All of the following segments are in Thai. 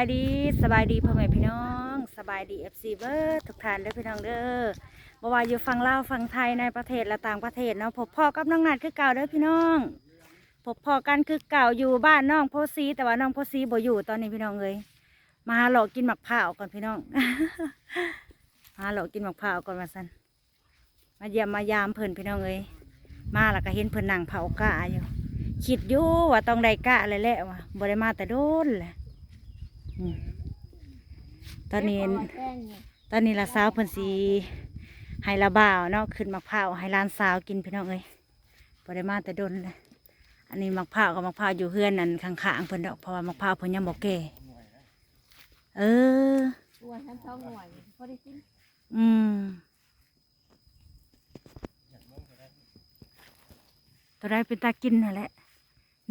ายดีสบายดีพ่อแม่พี่น้องสบายดีเอฟซีเบิร์ดทุกท่านเด้อพี่น้องเด้อบ่ว่าอยู่ฝั่งลาวฝั่งไทยในประเทศและต่างประเทศเนาะพบพ่อกับน้องนัดคือเก่าเด้อพี่น้องพบพ่อกันคือเก่าอยู่บ้านน้องโพสีแต่ว่าน้องโพสีบ่อยู่ตอนนี้พี่น้องเอ้ยมาหลอกกินหมักเผาก่อนพี่น้องมาหลอกกินหมักเผาก่อนมาสันมาเยี่ยมมายามเพิ่นพี่น้องเอ้ยมาแล้วก็เห็นเพิ่นนั่งเผากะอยู่คิดอยู่ว่าต้องได้กะเลยแหละว่ะบ่ได้มาแต่โดนแหละ ตอนนี้ ตอนนี้ละสาวเพิ่นสีให้ละบ่าวเนาะขึ้นมะพร้าวให้หลานสาวกินพี่น้องเอ้ยบ่ได้มาแต่โดนเลยอันนี้มะพร้าวกับมะพร้าวอยู่เฮือนนั่นข้างๆเพิ่นดอกเพราะว่ามะพร้าวเพิ่นยังบ่แก่เออตัวฉันสองหน่วยพอได้กินอืมตัวได้เป็นตากินนั่นแหละ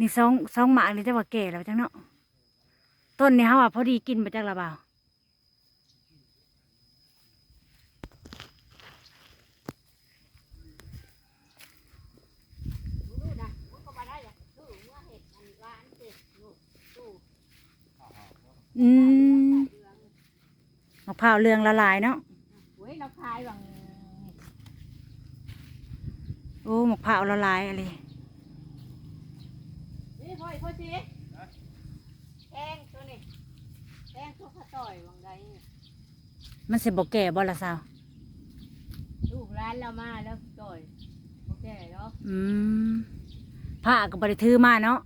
นี่สองสองหมากนี่จะว่าแก่แล้วจังเนาะ ต้นนี่ฮะว่าพอดีกินมาจากละบ่าวดูนะมันก็มาได้อะดูเมื่อเห็ดอันร้านเสร็จดูดูอืมมะพร้าวเรืองละลายเนาะเว้ยเราขายบางโอ้มะพร้าวละลายอะไรนี่พ่อพ่อสิแองตัวนี้แอง ตัวข้าต่อยบางใดมันสิบ่แก่บ่ละสาวลูกร้านเรามาแล้วต่อยโอเคเนาะอืมผ้าก็บริถือมาเนาะ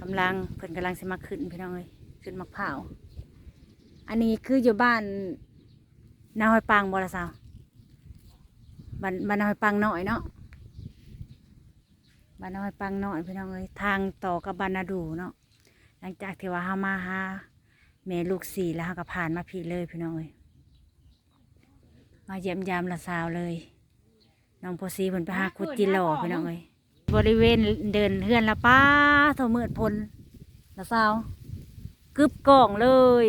กำลังเพิ่นกำลังสิมาขึ้นพี่น้องเอ้ยขึ้นมะพร้าว อันนี้คืออยู่บ้านนาหอยปังบ่ละสาวบ้านบ้านนาหอยปังน้อยเนาะบ้านน้อยปังน้อยพี่น้องเอ้ยทางต่อกับบ้านนาดูเนาะหลังจากที่ว่าเฮามาหาแม่ลูกสี่แล้วเฮาก็ผ่านมาพี่เลยพี่น้องเอ้ยมาเยี่ยมยามละสาวเลยน้องโพสีเพิ่นไปหาคุดจิหล่อพี่น้องเอ้ยบริเวณเดินเฮือนละป้าเท่ามืดพลละสาวกึบกล่องเลย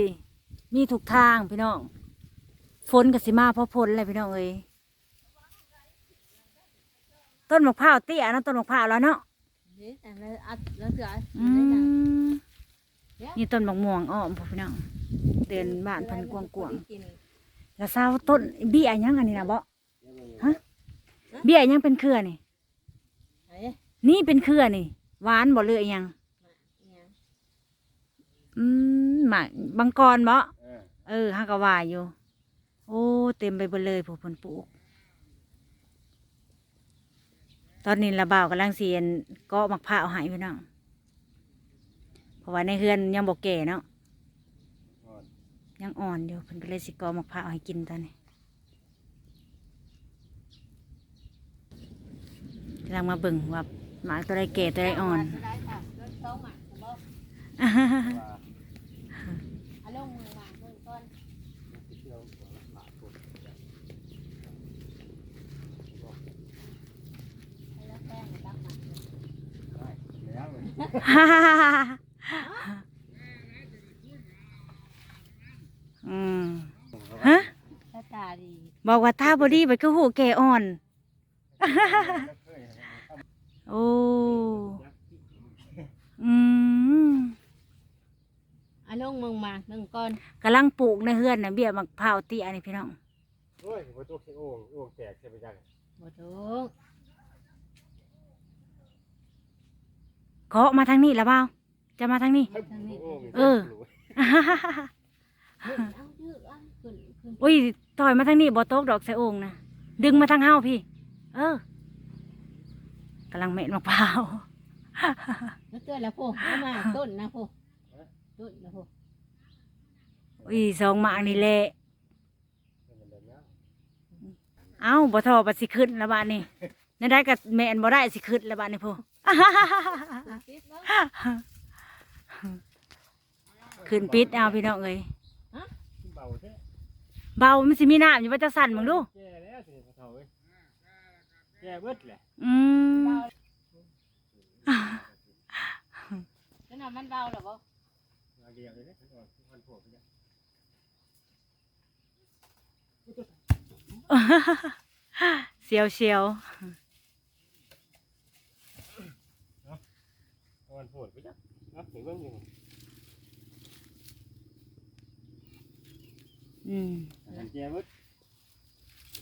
มีทุกทางพี่น้อง ฝนก็สิมาเพราะฝนเลยพี่น้องเอ้ยต้นมะพร้าวเตี้ยเนาะต้นมะพร้าวแล้วเนาะนี่แต่แล้วอัดแล้วเสืออืมนี่ต้นมะม่วงอ้อมพ่อพี่น้อง เดินบ้านเพันกวางกวางๆแล้วเศร้าต้นเบี้ยหยังอันนี้นะบ่ฮะเบี้ยหยังเป็นเครือนี่ไหนนี่เป็นเครือนี่หวานบ่เลยหยังเนี่ยอืมหมากบางกรบ่ เออฮักกะว่าอยู่ โอ้ เต็มไปหมดเลยผู้เพิ่นปลูก ตอนนี้ระบ่าวกำลังเสียนเก็มะพร้าวใหายพี่น้องเพราะว่าในเฮือนยังบ่แก่เนาะยังอ่อนอยู่เพิ่นก็เลยสิกอมะพร้าวให้กินตอนนี้กำลังมาเบิ่งว่าหมากตัวใดแก่ตัวใดอ่อน ได้ค่ะรถสองหมัดสมบูรณ์เอาลงมือหมัดเบิ่งก่อนให้แล้วแป้งตั้งหมัด อืมฮะหน้าตาดีบอกว่าถ้าบอดี้ไปคือหูแก่อ่อน โอ้อืมเอาลงมือหมัดเบิ่งก่อนกำลังปลูกในเฮือนนะเบี้ยมะพร้าวเตี้ยนี่พี่น้อง โอ้ยบ่ตกขี้โอ่งโอ่งแตกใช่ไหมจังบ่ถูก เคาะมาทางนี้แล้วเปล่าจะมาทางนี้โอ่งเออขึ้นเอายืดเอาขึ้นขึ้นอุ้ยถอยมาทางนี้บ่ตกดอกใส่โอ่งนะดึงมาทางเฮาพี่ เออกำลังเม็ดมะพร้าวแล้วเตือนแล้วพวกเอามาต้นนะพวกต้นนะพวกอุ้ยสองหมากนี่แหละเอ้าบ่ทอบัดสิขึ้นแล้วบ้านนี่นั่นได้กับแม่นบ่ได้สิขึ้นแล้วบ้านนี่พ่อปิดเนาะ ขึ้นปิดเอาพี่น้องเลยเบาไม่นสิมีน้ำอยู่ว่าจะสั่นมึงดูแเขย่เบิดและอืมนน่มันเบาหรอบเสียวเสียว อนโหดไปจ้ะนะถึงเรื่องอยู่อืมหันแจเบิด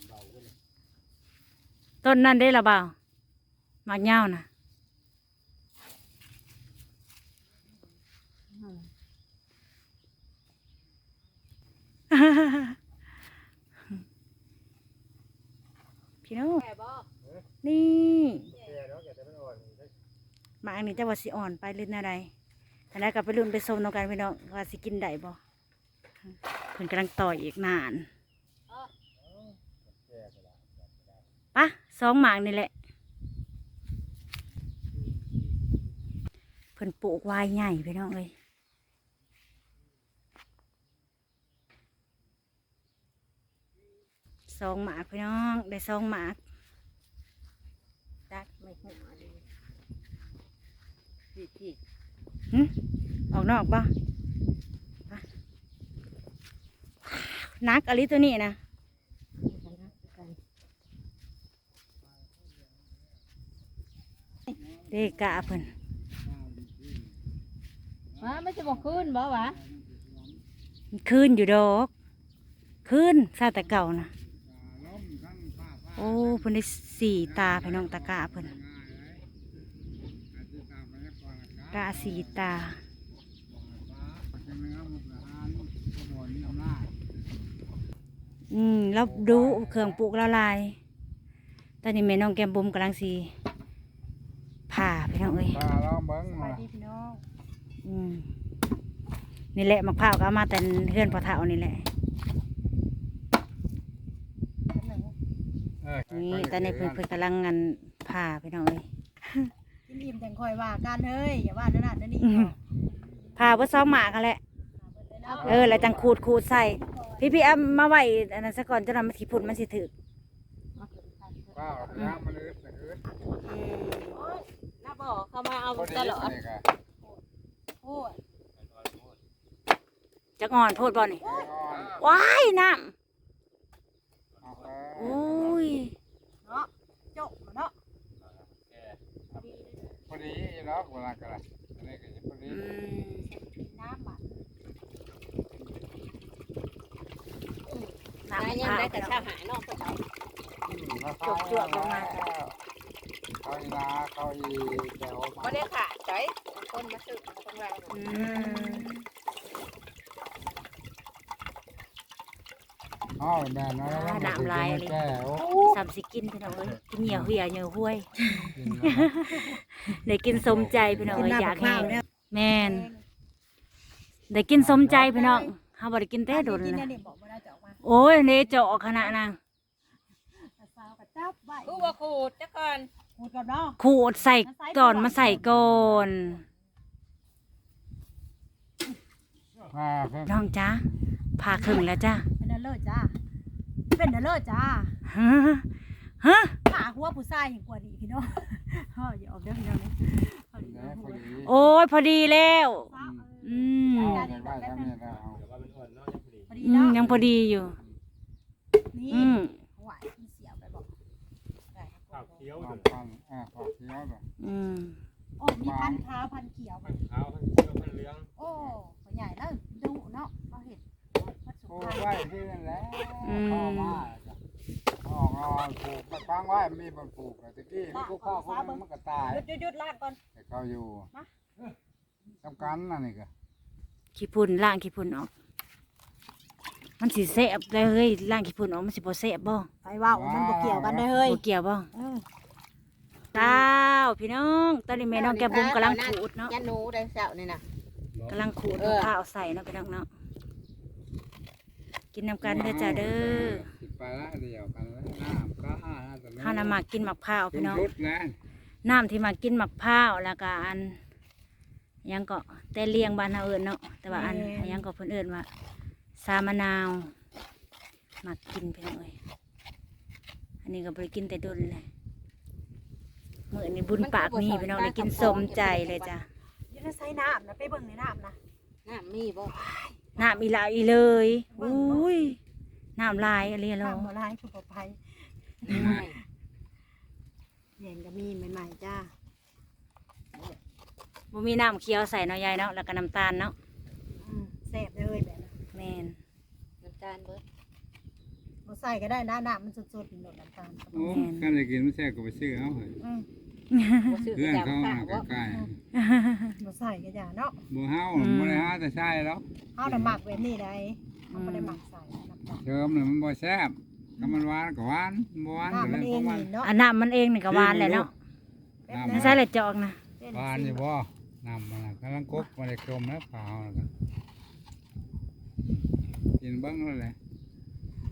เบาขึ้นเลยต้นนั่นได้ละเปล่าหมากเง่านะพี่น้องแก่บ่นี่แจเนาะแกจะไม่อ่อนเลยห มากนี่จะว่าสิอ่อนไปหรือนาใดอันนั้นก็ไปรุ่นไปชมน้องกันพี่น้องว่าสิกินได้บ่เพิ่นกำลังต่อยอีกนานปะสองหมากนี่แหละ เพิ่นปลูกไว้ใหญ่พี่น้องเอ้ยสองหมากพี่น้อง ได้สองหมากตัดไม่หัว พี่พี่หึออกนอกปะปะนักอะไรตัวนี้นะกันนะกันเด็กกะเพิ่นว่าไม่จะบอกขึ้นบ่วะคืนอยู่ดอกคืนซาแต่เก่านะโอ้เพิ่นได้สี่ตาพี่น้องตะกะเพิ่น กะสี่ตา อืมแล้วดูเครื่องปลูกละลาย ตอนนี้แม่น้องแก้มบุ๋มกำลังสีผ่าพี่น้องเอ้ยปลาลองเบิ้งมาพี่น้องอืมนี่แหละมะพร้าวก็เอามาแต่เพื่อนพอเท่านี่แหละเออนี่ตอนนี้เพิ่นเพิ่นกำลังงานผ่าพี่น้องเอ้ย กินอิ่มจังคอยว่ากันเฮ้ยอย่าว่านั่นน่ะนั่นนี่อื้อหือผ่าเพื่อซ้อมหมากกันแหละ เออแล้วจังขูดขูดใส่ พี่พี่เอามาไหวอันนั้นซะก่อนจะนำมาถีพุ่นมันสิถึกปลาน้ำมันอึดอึดอืมน้าบอกเขามาเอาพอดีตลอดนี่ก็โอ้ยจักอ่อนโพดบ่นี่ ว้ายน้ำ โอ้ย เนาะจบเนาะ พ อดีเนาะโบรากันละอันนี้ก็จะพอดีอืมน้ำมันน้ำนายังได้พี่แต่น้องชาหายนอกไปเขาจวบๆลงมาเขาอีนาเขาอีแก้วมาไม่ได้ขาดใจคนมาตึกของเราอืมอ๋อแม่นะแล้วมันสิกินแก้วสามสิกินพี่น้องเอ้ยกินเหนียวเหี่ยเหนียวห้วยกินแล้ว ได้กินสมใจพี่น้องเอ้ยอยากแห้งแม่นได้กินสมใจพี่น้องเฮาบ่ได้กินแต่โดนกินนะเนี่ยบอกไม่ได้จะออกมาโอ้ยเนเจาะขนาดนั้นสาวกับจับไว้กูว่าขูดจักก่อนขูดกับเนาะขูดใส่ก่อนมาใส่ก่อนมาเพิ่มน้องจ้าผ่าครึ่งแล้วจ้าเป็นเดลเลอร์จ้าเป็นเดลเลอร์จ้าฮะฮะขาหัวผู้ชายอย่างกว่าดีพี่น้อง เฮ้ยอย่าออกเด้อพี่น้องเลยเอาดีแม่นะพอดีโอ้ยพอดีแล้ว อืมเอาไปไว้ทำนี่แล้วเนอ่อนะยังพอดีพอดีอืมเนาะยังพอดีอยู่ นี่อืมหวานที่เสียวไปบอกได้ครับข้าวเคี้ยวเอาปังอ่าขอบเคี้ยวแบบอืมโอ้มีพันขาวพันเขียวมันขาวมันเคี้ยวมันเหลืองโอ้หัวใหญ่แล้วดูเนาะเราเห็นวัดสุปลูพรรณไว้ที่นั่นแหละพ่อมา จ้ะพ่องอนปลูกปฟังไว้มีบนปลูกอะตะกี้นี่กูข้าวคนนึงมันก็ตายหยุดหยุดหยุดลากก่อน แต่เขาอยู่สำคัญนั่นนี่ก็ขี้พุ่นล่างขี้พุ่นออก มันสิแสบเลยเฮ้ยล่างขี้พุ่นออกมันสิบ่แสบบ่ไปว่าวมันบ่เกี่ยวกันได้อเฮ้ยบ่เกี่ยวบ่เออเต้าวพี่น้องตอนนี้แม่น้องแกบุ้มกำลังขูดเนาะยันหนูได้เสานี่นะกำลังขูดเออมะพร้าวใส่เนาะพี่น้องเนาะ กินน้ำกันเด้อจ้าเด้อสิไปละเดียวกันแล้วน้ำก็ห้าน่าจะข้าวนำมากินมะพร้าวเป็พี่นน้อง ชุดนะน้ำที่มากินมะพร้าวแล้วก็อันหยังก็แต่เลี้ยงบ้านเฮาเอิ้นเนาะแต่ว่าอันอันหยังก็เพิ่นเอิ้นว่าสามะนาวมากินพี่น้องเอ้ยอันนี้ก็บ่ได้กินแต่ดนเลยมื้อนี้บุญปากมีพี่น้องได้กินสมใจเลยจ้ะอยืนใส่น้ำนะไปเบิ่งในน้ำนะน้ำมีบ่ น้ำอีหลาอีเลยอุ้ยน้ำลายอะไรเราข้ามบ่ร้ายคือบ่ไปแยงก็มีใหม่ๆจ้าบ่มีน้ำเคี้ยวใส่เนาะยายเนาะแล้วก็น้ำตาลเนาะอืมแซ่บเลยแบบนั้นแม่นน้ำตาลเบิดบ่ใส่ก็ได้นะน้ำมันสดๆหนดน้ำตาลโอ้กันจะกินไม่ใช่ก็ไปซื้อเอาเถอะอืมเพื่อนเขาน่ะใกล้บ่ใส่ก็อย่าเนาะๆบ่เฮาบ่ได้หาแต่ใช่แล้วเฮาน่ะหมักแบบนี้ได้เฮาบ่ได้หมักใส่น้ำตาลเติมน่ะมันบ่แซ่บถ้ามันหวานก็หวานบ่หวานก็น้ำเลมันยเอของงมันนี่เนาะอันน้ำมันเองนี่ก็หวานแหละเนาะน้ำไม่ใช่เลยจอกนะหวานอยู่บ่น้ำมันน่ะกำลังกกบ่ได้กลมแล้วเปล่าแล้วก็กินเบิ่งแล้วแหละ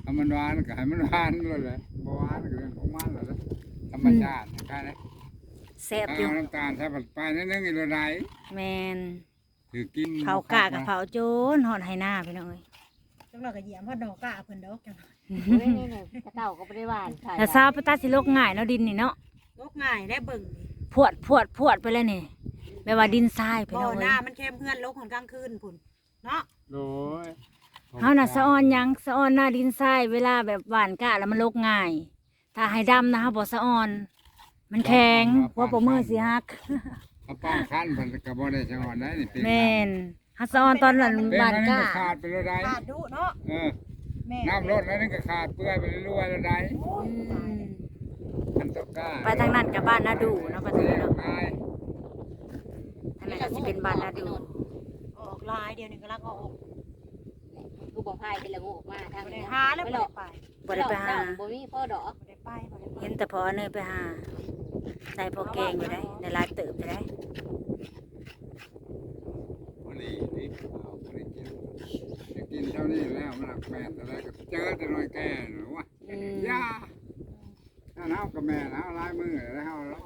ถ้ามันหวานก็ให้มันหวานแล้วแหละบ่หวานก็เรื่องของมันแล้วแหละธรรมชาตินะนะ แซ่บเอาอยู่น้ำตาลใส่ผัดไปนิดนึงอีกแล้วได้แมนถือกินเผากะกับเผาโจนหอดไหหน้าพี่น้องเอ้ยจังหน่อยก็เหยียมพอดอกกะเพิ่นดอกจังเฮ้ยนี่เนี่ยกระเต่าก็ไม่ได้หวานใช่ถ้าซาวไปตัดสิโลกง่ายเนาะดินนี่เนาะลกง่ายได้เบิ่งนี่พวดพวดพวดไปเลยนี่แบบว่าดินทรายพี่บ่น้องหเอ้น้ายมันเข้มเพื่อนลกของกลางคืนพุ่นเนาะโอ้ยเฮาน่ะสะออนหยังสะออนหน้าดินทรายเวลาแบบหวานกะแล้วมันโลกง่าย ถ้าให้ดำนะเฮาบ่สะออน มันแข็งหัวปมือสิฮักเอาป้องคันมันก็บ่ได้จังหวะได้นี่เป็นแม่นเฮาสะออนตอนนั้นเป็นหวานมันกะก็ขาดไปแล้วได้ขาดดุเนาะเออแม่น้ำรดแล้วนี่ก็ขาดเปื่อยไปเรื่อยๆแล้วได้โอ้ยตายแล้วคันตกกล้าไปทางนั้นกับบ้านนาดูเนาะไปทางนั้นเนาะตายทางนั้นก็สิเป็นบ้านนาดูออกลายเดียวนี่ก็ลักออกกูบอกพายเป็นละงูออกมาทางบ่นี้ได้หาแล้วบ่หลได้อกไปบ่ได้ไปหาบ่มีพ่อดอกบ่ได้ไปบ่ได้ไปเห็นแต่พอเนยไปหา ได้พอแกงอยู่ได้ในลายเติบอยู่ได้วันนี้นี่เอาไปกินจะกินเท่านี้แล้วมันหนักแปดแต่แล้วก็เจอแต่น้อยแก่หนูวะอืมย่าถ้าเฮากับแม่นะลายมือแล้วเฮาแล้ว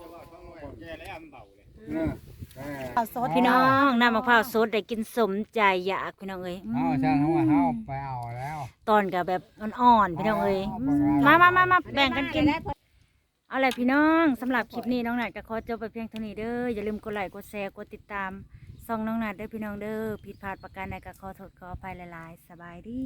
แก่แล้วมันเบาเลยเออแต่ข้าวสดพี่น้องน้ำมะพร้าวสดได้กินสมใจอยากพี่น้องเอ้ยอืมเฮาช่างเฮาว่าเฮาไปเอาแล้ว ตอนกับแบบอ่อนๆพี่น้องเอ้ยอืมมามามามาแบ่งกันกิน เอาล่ะพี่น้องสำหรับคลิปนี้น้องหนัดก็ขอจบไปเพียงเท่านี้เด้ออย่าลืมกดไลค์กดแชร์กดติดตามส่องน้องหนัดเด้อพี่น้องเด้อผิดพลาดประการใดก็ขอโทษขออภัยหลายๆ สบายดี